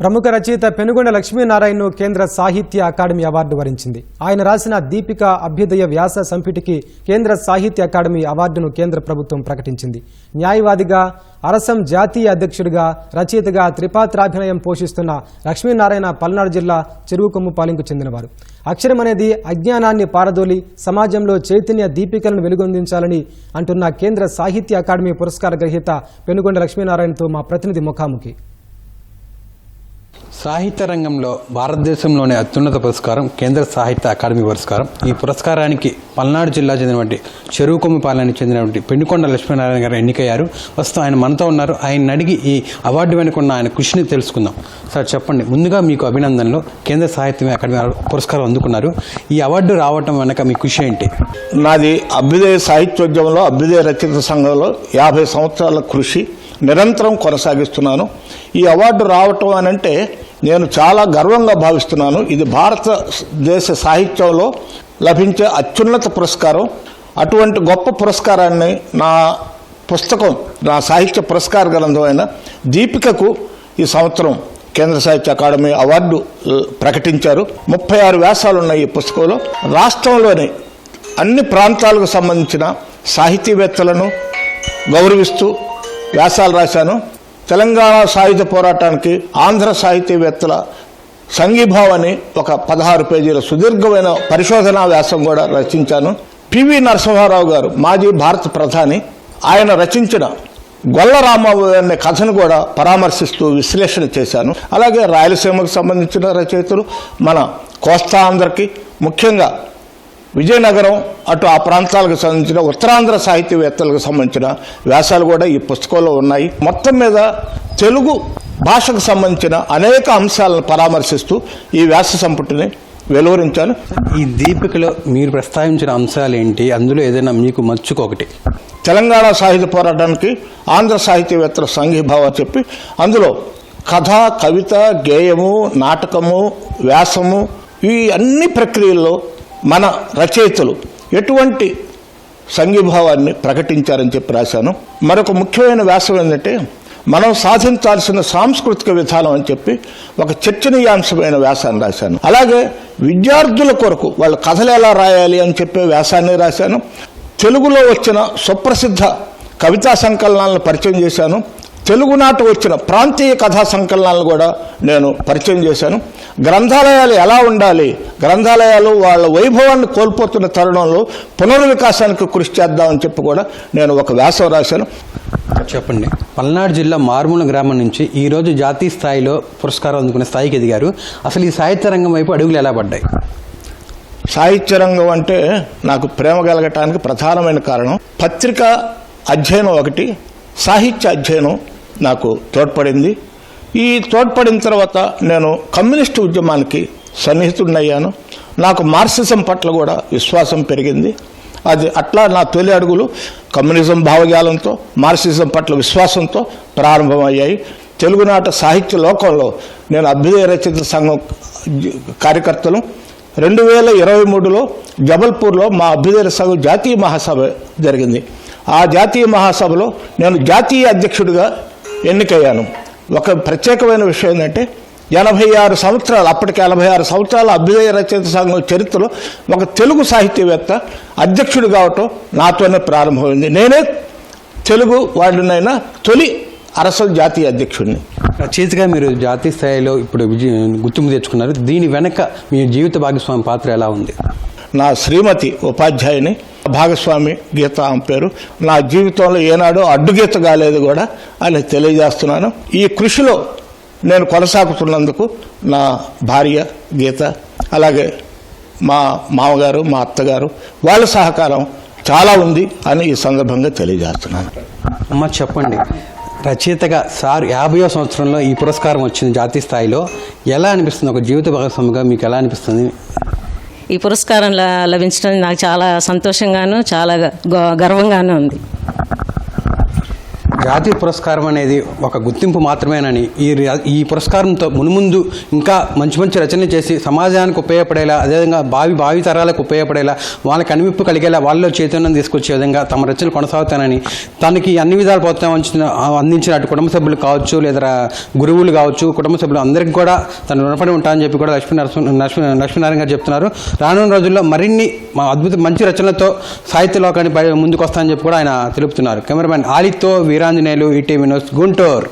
ప్రముఖ రచయిత పెనుగొండ లక్ష్మీనారాయణను కేంద్ర సాహిత్య అకాడమీ అవార్డు వరించింది. ఆయన రాసిన దీపిక అభ్యుదయ వ్యాస సంపిటికి కేంద్ర సాహిత్య అకాడమీ అవార్డును కేంద్ర ప్రభుత్వం ప్రకటించింది. న్యాయవాదిగా అరసం జాతీయ అధ్యక్షుడిగా రచయితగా త్రిపాత్రాభినయం పోషిస్తున్న లక్ష్మీనారాయణ పల్నాడు జిల్లా చెరువుకొమ్ము పాలింకు చెందినవారు. అక్షరం అనేది అజ్ఞానాన్ని పారదోలి సమాజంలో చైతన్య దీపికలను వెలుగొందించాలని అంటున్న కేంద్ర సాహిత్య అకాడమీ పురస్కార గ్రహీత పెనుగొండ లక్ష్మీనారాయణతో మా ప్రతినిధి ముఖాముఖి. సాహిత్య రంగంలో భారతదేశంలోనే అత్యున్నత పురస్కారం కేంద్ర సాహిత్య అకాడమీ పురస్కారం. ఈ పురస్కారానికి పల్నాడు జిల్లా చెందినటువంటి చెరువుకొమ్మపాలనికి చెందినటువంటి పెండుకొండ లక్ష్మీనారాయణ గారు ఎన్నికయ్యారు. ప్రస్తుతం ఆయన మనతో ఉన్నారు. ఆయన అడిగి ఈ అవార్డు వెనుకున్న ఆయన కృషిని తెలుసుకుందాం. సార్ చెప్పండి. ముందుగా మీకు అభినందనలు. కేంద్ర సాహిత్య అకాడమీ పురస్కారం అందుకున్నారు. ఈ అవార్డు రావటం వెనక మీ కృషి ఏంటి? నాది అభ్యుదయ సాహిత్యోద్యమంలో అభ్యుదయ రచయిత సంఘంలో యాభై సంవత్సరాల కృషి. నిరంతరం కొనసాగిస్తున్నాను. ఈ అవార్డు రావటం అని అంటే నేను చాలా గర్వంగా భావిస్తున్నాను. ఇది భారతదేశ సాహిత్యంలో లభించే అత్యున్నత పురస్కారం. అటువంటి గొప్ప పురస్కారాన్ని నా పుస్తకం నా సాహిత్య పురస్కార గ్రంథమైన దీపికకు ఈ సంవత్సరం కేంద్ర సాహిత్య అకాడమీ అవార్డు ప్రకటించారు. ముప్పై ఆరు వ్యాసాలు ఉన్నాయి ఈ పుస్తకంలో. రాష్ట్రంలోని అన్ని ప్రాంతాలకు సంబంధించిన సాహితీవేత్తలను గౌరవిస్తూ వ్యాసాలు రాశాను. తెలంగాణ సాహిత్య పోరాటానికి ఆంధ్ర సాహితీవేత్తల సంఘీభావాన్ని ఒక పదహారు పేజీల సుదీర్ఘమైన పరిశోధనా వ్యాసం కూడా రచించాను. పివి నరసింహారావు గారు మాజీ భారత ప్రధాని ఆయన రచించిన గొల్ల రామబాబు అనే కథను కూడా పరామర్శిస్తూ విశ్లేషణ చేశాను. అలాగే రాయలసీమకు సంబంధించిన రచయితలు మన కోస్తా ఆంధ్రకి ముఖ్యంగా విజయనగరం అటు ఆ ప్రాంతాలకు సంబంధించిన ఉత్తరాంధ్ర సాహిత్యవేత్తలకు సంబంధించిన వ్యాసాలు కూడా ఈ పుస్తకంలో ఉన్నాయి. మొత్తం మీద తెలుగు భాషకు సంబంధించిన అనేక అంశాలను పరామర్శిస్తూ ఈ వ్యాస సంపుటిని వెలువరించాను. ఈ దీపికలో మీరు ప్రస్తావించిన అంశాలు ఏంటి? అందులో ఏదైనా మీకు మచ్చుకొకటి. తెలంగాణ సాహిత్య పోరాటానికి ఆంధ్ర సాహిత్యవేత్తల సంఘీభావం చెప్పి అందులో కథ కవిత గేయము నాటకము వ్యాసము ఈ అన్ని ప్రక్రియల్లో మన రచయితలు ఎటువంటి సంఘీభావాన్ని ప్రకటించారని చెప్పి రాశాను. మరొక ముఖ్యమైన వ్యాసం ఏంటంటే మనం సాధించాల్సిన సాంస్కృతిక విధానం అని చెప్పి ఒక చర్చనీయాంశమైన వ్యాసాన్ని రాశాను. అలాగే విద్యార్థుల కొరకు వాళ్ళ కథలు ఎలా రాయాలి అని చెప్పే వ్యాసాన్ని రాశాను. తెలుగులో వచ్చిన సుప్రసిద్ధ కవితా సంకలనాలను పరిచయం చేశాను. తెలుగునాట వచ్చిన ప్రాంతీయ కథా సంకలనాలను కూడా నేను పరిచయం చేశాను. గ్రంథాలయాలు ఎలా ఉండాలి? గ్రంథాలయాలు వాళ్ళ వైభవాన్ని కోల్పోతున్న తరుణంలో పునర్వికాసానికి కృషి చేద్దామని చెప్పి కూడా నేను ఒక వ్యాసం రాశాను. చెప్పండి. పల్నాడు జిల్లా మారుమూల గ్రామం నుంచి ఈ రోజు జాతీయ స్థాయిలో పురస్కారం అందుకునే స్థాయికి ఎదిగారు. అసలు ఈ సాహిత్య రంగం వైపు అడుగులు ఎలా పడ్డాయి? సాహిత్య రంగం అంటే నాకు ప్రేమ కలగటానికి ప్రధానమైన కారణం పత్రిక అధ్యయనం ఒకటి సాహిత్య అధ్యయనం నాకు తోడ్పడింది. ఈ తోడ్పడిన తర్వాత నేను కమ్యూనిస్టు ఉద్యమానికి సన్నిహితుడినయ్యాను. నాకు మార్క్సిజం పట్ల కూడా విశ్వాసం పెరిగింది. అది అట్లా నా తొలి అడుగులు కమ్యూనిజం భావజాలంతో మార్క్సిజం పట్ల విశ్వాసంతో ప్రారంభమయ్యాయి. తెలుగునాట సాహిత్య లోకంలో నేను అభ్యుదయ రచయిత సంఘం కార్యకర్తలు. రెండు వేల ఇరవై మూడులో జబల్పూర్లో మా అభ్యుదయ సంఘం జాతీయ మహాసభ జరిగింది. ఆ జాతీయ మహాసభలో నేను జాతీయ అధ్యక్షుడిగా ఎన్నికయ్యాను. ఒక ప్రత్యేకమైన విషయం ఏంటంటే ఎనభై ఆరు సంవత్సరాలు అప్పటికి ఎనభై ఆరు సంవత్సరాల అభ్యుదయ రచయిత సంఘం చరిత్రలో ఒక తెలుగు సాహిత్యవేత్త అధ్యక్షుడు కావటం నాతోనే ప్రారంభమైంది. నేనే తెలుగు వాడినైనా తొలి అరసల్ జాతీయ అధ్యక్షుడిని. రచయితగా మీరు జాతీయ స్థాయిలో ఇప్పుడు విజయ గుర్తింపు తెచ్చుకున్నారు. దీని వెనక మీ జీవిత భాగస్వామి పాత్ర ఎలా ఉంది? నా శ్రీమతి ఉపాధ్యాయుని భాగస్వామి గీత ఆమె పేరు. నా జీవితంలో ఏనాడో అడ్డుగీత కాలేదు కూడా. అని తెలియజేస్తున్నాను. ఈ కృషిలో నేను కొనసాగుతున్నందుకు నా భార్య గీత అలాగే మా మామగారు మా అత్తగారు వాళ్ళ సహకారం చాలా ఉంది అని ఈ సందర్భంగా తెలియజేస్తున్నాను. అమ్మ చెప్పండి. రచయితగా సార్ యాభయో సంవత్సరంలో ఈ పురస్కారం వచ్చింది జాతీయ స్థాయిలో. ఎలా అనిపిస్తుంది? ఒక జీవిత భాగస్వామిగా మీకు ఎలా అనిపిస్తుంది? ఈ పురస్కారం లభించడం నాకు చాలా సంతోషంగాను చాలా గ- గర్వంగాను ఉంది. జాతీయ పురస్కారం అనేది ఒక గుర్తింపు మాత్రమేనని ఈ ఈ పురస్కారంతో మునుముందు ఇంకా మంచి మంచి రచనలు చేసి సమాజానికి ఉపయోగపడేలా అదేవిధంగా భావి భావి తరాలకు ఉపయోగపడేలా వాళ్ళకి కనివిప్పు కలిగేలా వాళ్ళలో చైతన్యం తీసుకొచ్చే విధంగా తమ రచనలు కొనసాగుతానని తనకి అన్ని విధాలు ప్రోత్సాహం అందించిన అటు కుటుంబ సభ్యులు కావచ్చు లేదా గురువులు కావచ్చు కుటుంబ సభ్యులు అందరికీ కూడా తను రుణపడి ఉంటానని చెప్పి కూడా లక్ష్మీ నరసింహ లక్ష్మీనారాయణ గారు చెప్తున్నారు. రానున్న రోజుల్లో మరిన్ని అద్భుత మంచి రచనలతో సాహిత్య లోకాన్ని ముందుకు వస్తానని చెప్పి కూడా ఆయన తెలుపుతున్నారు. కెమెరామ్యాన్ ఆలితో ఆంజనేయులు ఈటీవీ న్యూస్ గుంటూరు.